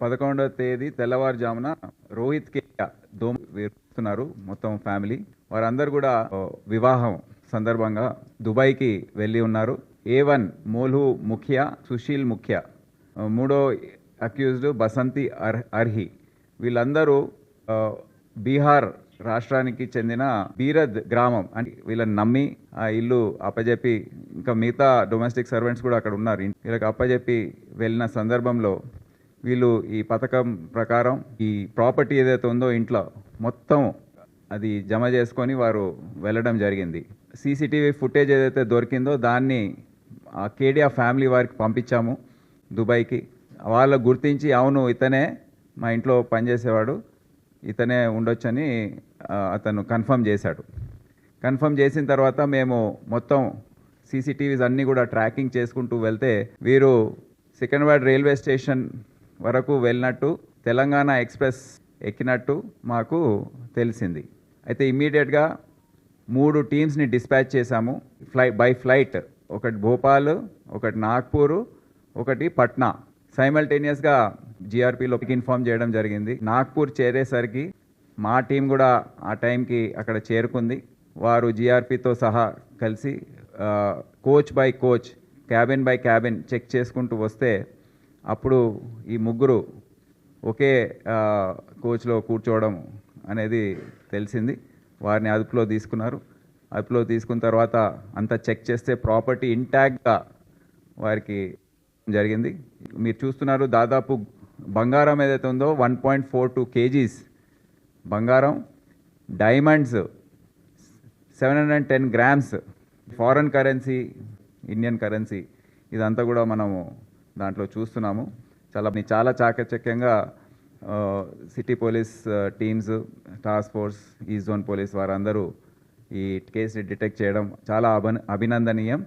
పదకొండవ తేదీ తెల్లవారుజామున రోహిత్ కే దోమ వేస్తున్నారు మొత్తం ఫ్యామిలీ. వారందరూ కూడా వివాహం సందర్భంగా దుబాయ్కి వెళ్ళి ఉన్నారు. ఏ వన్ మోల్హు ముఖ్య సుశీల్ ముఖ్య మూడో అక్యూజ్డ్ బసంతి అర్ అర్హి. వీళ్ళందరూ బీహార్ రాష్ట్రానికి చెందిన బీరద్ గ్రామం అంటే వీళ్ళని నమ్మి ఆ ఇల్లు అప్పజెప్పి ఇంకా మిగతా డొమెస్టిక్ సర్వెంట్స్ కూడా అక్కడ ఉన్నారు. వీళ్ళకి అప్పజెప్పి వెళ్ళిన సందర్భంలో వీళ్ళు ఈ పథకం ప్రకారం ఈ ప్రాపర్టీ ఏదైతే ఉందో ఇంట్లో మొత్తం అది జమ చేసుకొని వారు వెళ్ళడం జరిగింది. సీసీటీవీ ఫుటేజ్ ఏదైతే దొరికిందో దాన్ని ఆ కేడియా ఫ్యామిలీ వారికి పంపించాము దుబాయ్కి. వాళ్ళు గుర్తించి అవును ఇతనే మా ఇంట్లో పనిచేసేవాడు ఇతనే ఉండొచ్చని అతను కన్ఫర్మ్ చేశాడు. కన్ఫర్మ్ చేసిన తర్వాత మేము మొత్తం సీసీటీవీస్ అన్నీ కూడా ట్రాకింగ్ చేసుకుంటూ వెళ్తే వీరు సికింద్రాబాద్ రైల్వే స్టేషన్ వరకు వెళ్ళినట్టు తెలంగాణ ఎక్స్ప్రెస్ ఎక్కినట్టు మాకు తెలిసింది. అయితే ఇమ్మీడియట్గా మూడు టీమ్స్ని డిస్పాచ్ చేశాము. ఫ్లై బై ఫ్లైట్ ఒకటి భోపాల్ ఒకటి నాగ్పూర్ ఒకటి పట్నా. సైమల్టేనియస్గా జీఆర్పీలోకి ఇన్ఫార్మ్ చేయడం జరిగింది. నాగ్పూర్ చేరేసరికి మా టీం కూడా ఆ టైంకి అక్కడ చేరుకుంది. వారు జీఆర్పీతో సహా కలిసి coach by coach cabin by cabin check చేసుకుంటూ వస్తే అప్పుడు ఈ ముగ్గురు ఒకే కోచ్లో కూర్చోవడం అనేది తెలిసింది. వారిని అదుపులో తీసుకున్నారు. అదుపులో తీసుకున్న తర్వాత అంతా చెక్ చేస్తే ప్రాపర్టీ ఇంటాక్ట్గా వారికి జరిగింది. మీరు చూస్తున్నారు దాదాపు బంగారం ఏదైతే ఉందో one point four two kgs బంగారం diamonds seven hundred and ten grams foreign currency Indian currency ఇదంతా కూడా మనము దాంట్లో చూస్తున్నాము. చాలా చాలా చాకచక్యంగా city police teams task force ఈ జోన్ పోలీస్ వారందరూ ఈ కేసు డిటెక్ట్ చేయడం చాలా అభి అభినందనీయం.